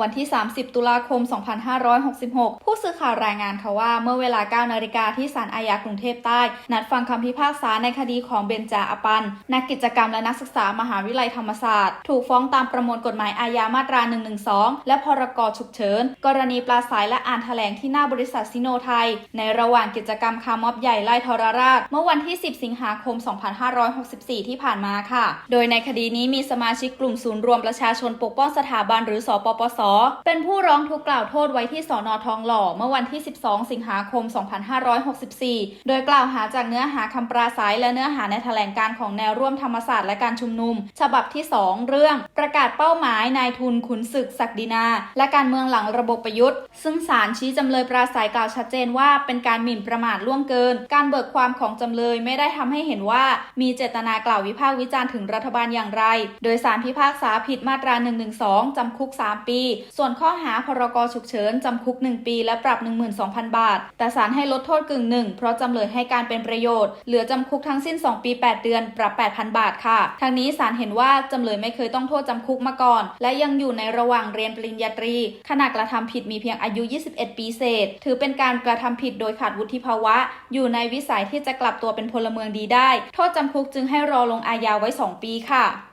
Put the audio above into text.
วันที่ 30 ตุลาคม 2566 ผู้สื่อข่าวรายงานค่ะว่า เมื่อเวลา 9 นาฬิกาที่ศาลอาญากรุงเทพใต้ นัดฟังคำพิพากษาในคดีของเบนจาอปัน นักกิจกรรมและนักศึกษามหาวิทยาลัยธรรมศาสตร์ ถูกฟ้องตามประมวลกฎหมายอาญามาตรา 112 และพรกฉุกเฉิน กรณีปลาสายและอ่านแถลงที่หน้าบริษัทซิโนไทย ในระหว่างกิจกรรมคาร์ม็อบใหญ่ไล่ทรราช เมื่อวันที่ 10 สิงหาคม 2564 ที่ผ่านมาค่ะ โดยในคดีนี้มีสมาชิกกลุ่มศูนย์รวมประชาชนปกป้องสถาบันหรือสปปสเป็นผู้ร้องทุกข์กล่าวโทษไว้ที่สอนอทองหล่อเมื่อวันที่ 12 สิงหาคม 2564 โดยกล่าวหาจากเนื้อหาคำปราศัยและเนื้อหาในแถลงการของแนวร่วมธรรมศาสตร์และการชุมนุม ฉบับที่ 2 เรื่อง ประกาศเป้าหมายนายทุนขุนศึกศักดินา และการเมืองหลังระบบประยุทธ์ ซึ่งศาลชี้จำเลยปราศัยกล่าวชัดเจนว่าเป็นการหมิ่นประมาทล่วงเกิน การเบิกความของจำเลยไม่ได้ทำให้เห็นว่ามีเจตนากล่าววิพากษ์วิจารณ์ถึงรัฐบาลอย่างไร โดยสารพิพากษาผิดมาตรา 112 จำคุก 3 ปีส่วนข้อหาพรกฉุกเฉินจำคุก 1 ปี และปรับ 12,000 บาท แต่ศาลให้ลดโทษกึ่งหนึ่งเพราะจำเลยให้การเป็นประโยชน์ เหลือจำคุกทั้งสิ้น 2 ปี 8 เดือน ปรับ 8,000 บาทค่ะ ทางนี้ศาลเห็นว่าจำเลยไม่เคยต้องโทษจำคุกมาก่อน และยังอยู่ในระหว่างเรียนปริญญาตรี ขณะกระทำผิดมีเพียงอายุ 21 ปีเศษ ถือเป็นการกระทำผิดโดยขาดวุฒิภาวะ อยู่ในวิสัยที่จะกลับตัวเป็นพลเมืองดีได้ โทษจำคุกจึงให้รอลงอาญาไว้ 2 ปีค่ะ